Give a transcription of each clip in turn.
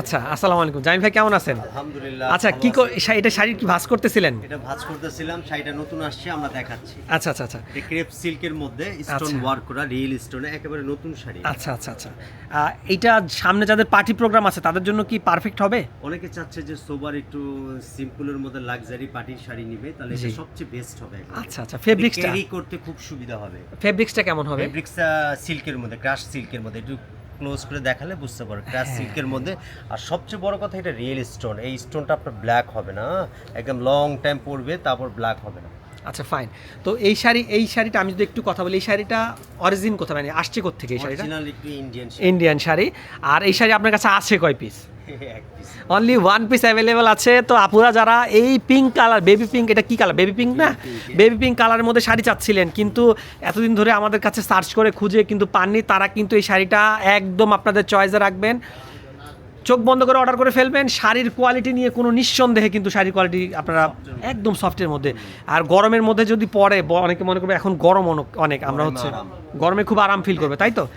আচ্ছা আসসালামু আলাইকুম। জামিল ভাই কেমন আছেন? আলহামদুলিল্লাহ আচ্ছা কি এটা শাড়ির কি ভাঁজ করতেছিলেন? এটা ভাঁজ করতেছিলাম শাড়িটা নতুন আসছে আমরা দেখাচ্ছি। আচ্ছা আচ্ছা আচ্ছা। এই ক্রেপ সিল্কের মধ্যে স্টোন আচ্ছা। ওয়ার্ক করা রিয়েল স্টোনে একেবারে নতুন শাড়ি। আচ্ছা আচ্ছা আচ্ছা। এইটা সামনে যাদের পার্টি প্রোগ্রাম আছে তাদের জন্য কি পারফেক্ট হবে? অনেকে চাচ্ছে যে সোবার একটু সিম্পলের মধ্যে লাক্সারি পার্টির শাড়ি নিবে তাহলে এটা সবচেয়ে বেস্ট হবে আচ্ছা আচ্ছা। ফেব্রিক্সটা ক্যারি করতে খুব সুবিধা হবে। ফেব্রিক্সটা কেমন হবে? ফেব্রিক্সটা সিল্কের মধ্যে ক্রাশ সিল্কের মধ্যে একটু ক্লোজ করে দেখালে বুঝতে পারো হ্যাঁ। সিল্কের মধ্যে আর সবচেয়ে বড় কথা এটা রিয়েল স্টোন এই স্টোনটা আপনার ব্ল্যাক হবে না একদম লং টাইম পরবে তারপর ব্ল্যাক হবে না আচ্ছা ফাইন তো এই শাড়ি এই শাড়িটা আমি যদি একটু কথা বলি এই শাড়িটা অরিজিন কোথা মানে আসছে থেকে এই শাড়িটা? Indian Indian sari. আর এই শাড়ি আপনার কাছে আছে কয় piece only one piece available আছে। তো আপুরা যারা এই পিঙ্ক কালার বেবি পিঙ্ক এটা কি কালার বেবি পিঙ্ক না? বেবি পিঙ্ক কালারের মধ্যে শাড়ি চাচ্ছিলেন। কিন্তু এতদিন ধরে আমাদের কাছে সার্চ করে খুঁজে কিন্তু পাননি। তারা কিন্তু এই শাড়িটা একদম আপনাদের চয়েসে রাখবেন। চোখ বন্ধ করে অর্ডার করে ফেলবেন শাড়ির কোয়ালিটি নিয়ে কোনো নিঃসন্দেহে কিন্তু শাড়ির কোয়ালিটি আপনারা একদম সফটের মধ্যে। আর গরমের মধ্যে যদি পরে অনেকে মনে করবে এখন গরম অনেক- অনেক আমরা হচ্ছে গরমে খুব আরাম ফিল করবে তাই তো?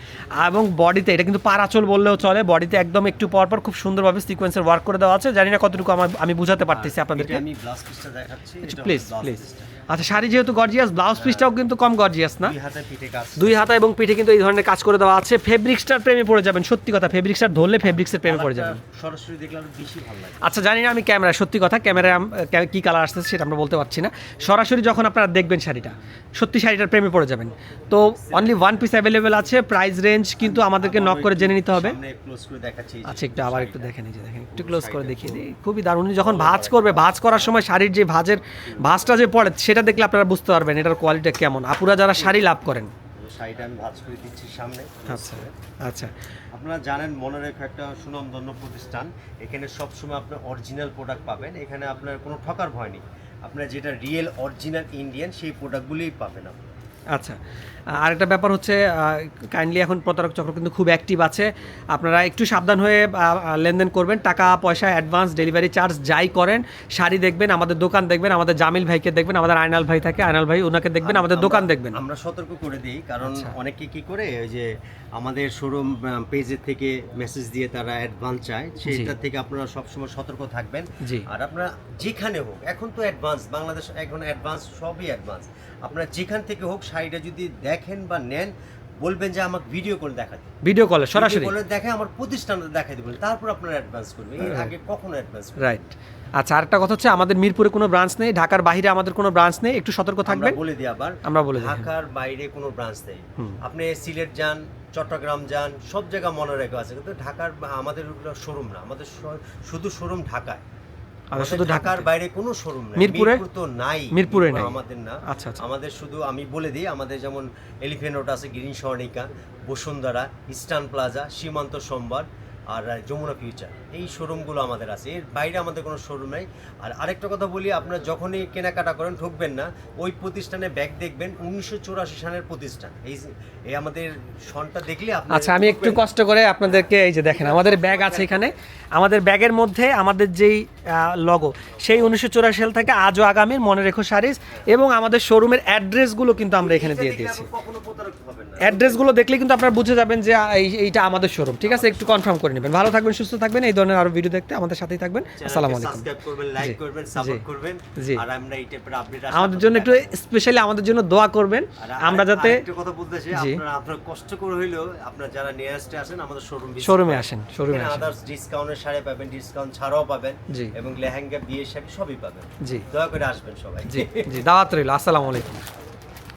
এবং বডিতে এটা কিন্তু পারাচল বললেও চলে বডিতে একদম একটু পর পর খুব সুন্দরভাবে সিকোয়েন্সের ওয়ার্ক করে দেওয়া আছে। জানি না কতটুকু আমার আমি বুঝাতে পারতেছি আপনাদেরকে। প্লিজ প্লিজ আচ্ছা শাড়ি যেহেতু গর্জিয়াস ব্লাউজ পিসটাও কিন্তু কম গর্জিয়াস না? দুই হাতে দুই এবং পিঠে কিন্তু এই ধরনের কাজ করে দেওয়া আছে। ফেব্রিক্সটার প্রেমে পড়ে যাবেন সত্যি কথা ফেব্রিক্সটার ধরলে ফেব্রিক্সের প্রেমে পড়ে যাবেন কালারটা সরাসরি দেখলে আরও বেশি ভালো লাগে। আচ্ছা জানি না আমি ক্যামেরা সত্যি কথা ক্যামেরা কি কালার আসতেছে সেটা আমরা বলতে পারছি না। সরাসরি যখন আপনারা দেখবেন শাড়িটা সত্যি শাড়িটার প্রেমে পড়ে যাবেন। তো অনলি ওয়ান পিস অ্যাভেলেবেল আছে প্রাইস রেঞ্জ কিন্তু আমাদেরকে নক করে জেনে নিতে হবে। আচ্ছা একটু আবার একটু। দেখেন এই যে দেখেন একটু ক্লোজ করে দেখিয়ে দিই। খুবই দারুণ যখন ভাঁজ করবে ভাঁজ করার সময় শাড়ির যে ভাঁজের ভাঁজটা যে পড়ে সেটা দেখলে আপনারা বুঝতে পারবেন এটার কোয়ালিটি কেমন। আপুরা যারা শাড়ি লাভ করেন শাড়িটা আমি ভাঁজ করে দিচ্ছি সামনে। আচ্ছা আচ্ছা। আপনারা জানেন মনে রেখো একটা সুনামধন্য প্রতিষ্ঠান। এখানে সবসময় আপনার অরিজিনাল প্রোডাক্ট পাবেন। এখানে আপনার কোনো ঠকার ভয় নেই। আপনার যেটা রিয়েল অরিজিনাল ইন্ডিয়ান সেই প্রোডাক্টগুলোই পাবেন আপনি। আচ্ছা আরেকটা ব্যাপার হচ্ছে কাইন্ডলি এখন প্রতারক চক্র কিন্তু খুব অ্যাক্টিভ আছে। আপনারা একটু সাবধান হয়ে লেনদেন করবেন টাকা পয়সা অ্যাডভান্স ডেলিভারি চার্জ যাই করেন শাড়ি দেখবেন আমাদের দোকান দেখবেন আমাদের জামিল ভাইকে দেখবেন আমাদের আয়নাল ভাই থাকে আয়নাল ভাই ওনাকে দেখবেন আমাদের দোকান দেখবেন। আমরা সতর্ক করে দিই কারণ আচ্ছা। অনেকে কি করে ওই যে আমাদের শোরুম পেজের থেকে মেসেজ দিয়ে তারা অ্যাডভান্স চায় সেটা থেকে আপনারা সবসময় সতর্ক থাকবেন। আর আপনারা যেখানে হোক এখন তো অ্যাডভান্স বাংলাদেশ এখন অ্যাডভান্স সবই অ্যাডভান্স আপনারা যেখান থেকে হোক শাড়িটা যদি দেখেন বা নেন বলবেন যে আমাকে ভিডিও করে দেখাতে। ভিডিও কলে সরাসরি। বলে দেখে আমার প্রতিষ্ঠানটা দেখাই দেবেন। তারপর আপনারা অ্যাডভান্স করবেন। এর আগে কখনো অ্যাডভান্স রাইট আচ্ছা আরেকটা কথা হচ্ছে আমাদের মিরপুরে কোনো ব্রাঞ্চ নেই ঢাকার বাইরে আমাদের কোনো ব্রাঞ্চ নেই একটু সতর্ক থাকবেন। বলে দিই আবার আমরা বলে হ্যাঁ। ঢাকার বাইরে কোনো ব্রাঞ্চ নেই। আপনি সিলেট যান চট্টগ্রাম যান সব জায়গা মনে রেখে আছে। কিন্তু ঢাকার আমাদের শোরুম না। আমাদের শুধু শোরুম ঢাকায়। শুধু ঢাকার বাইরে কোনো শোরুম নেই মিরপুরে? তো নাই মিরপুরে নাই। আমাদের না আচ্ছা, আচ্ছা। আমাদের শুধু আমি বলে দিই আমাদের যেমন এলিফেন্ট রোড আছে green Swarnika Bashundhara eastern plaza Shimanto সোমবার আর যমুনা ফিউচার এই শোরুমগুলো আমাদের আছে। এর বাইরে আমাদের কোনো শোরুম নেই। আর আরেকটা কথা বলি আপনারা যখনই কেনাকাটা করেন ঠকবেন না। ওই প্রতিষ্ঠানে ব্যাগ দেখবেন উনিশশো চুরাশি সালের প্রতিষ্ঠান। এই এই আমাদের সনটা দেখলে আচ্ছা আমি একটু কষ্ট করে আপনাদেরকে এই যে দেখেন আমাদের ব্যাগ আছে এখানে। আমাদের ব্যাগের মধ্যে আমাদের যেই লগো সেই উনিশশো চুরাশি সাল থেকে আজও আগামীর মনে রেখো শাড়িজ এবং আমাদের শোরুমের অ্যাড্রেসগুলো কিন্তু আমরা এখানে দিয়ে দিয়েছি। কখনো প্রতারক হবেন না। অ্যাড্রেসগুলো দেখলে কিন্তু আপনারা বুঝে যাবেন যে এইটা আমাদের শোরুম ঠিক আছে? একটু কনফার্ম করে নেবেন। ভালো থাকবেন সুস্থ থাকবেন এই ধরনের আরও ভিডিও দেখতে আমাদের সাথেই থাকবেন। আসসালামু আলাইকুম। সাবস্ক্রাইব করবেন লাইক করবেন সাপোর্ট করবেন। আর আমরা এই টাইপের আপডেট আমাদের জন্য একটু স্পেশালি আমাদের জন্য দোয়া করবেন। আমরা যাতে একটা কথা বলতেছি জি। আপনারা আপনারা কষ্ট করে হইলেও আপনারা যারা নিয়ারেস্টে আসেন আমাদের শোরুম শোরুমে আসেন শোরুমে আসেন। আদার্স ডিসকাউন্টের শাড়ি পাবেন ডিসকাউন্ট ছাড়াও পাবেন। জি। এবং লেহেঙ্গা বিয়ে শাড়ি সবই পাবেন। জি। দয়া করে আসবেন সবাই। জি জি দাওয়াত রইল। আসসালামু আলাইকুম।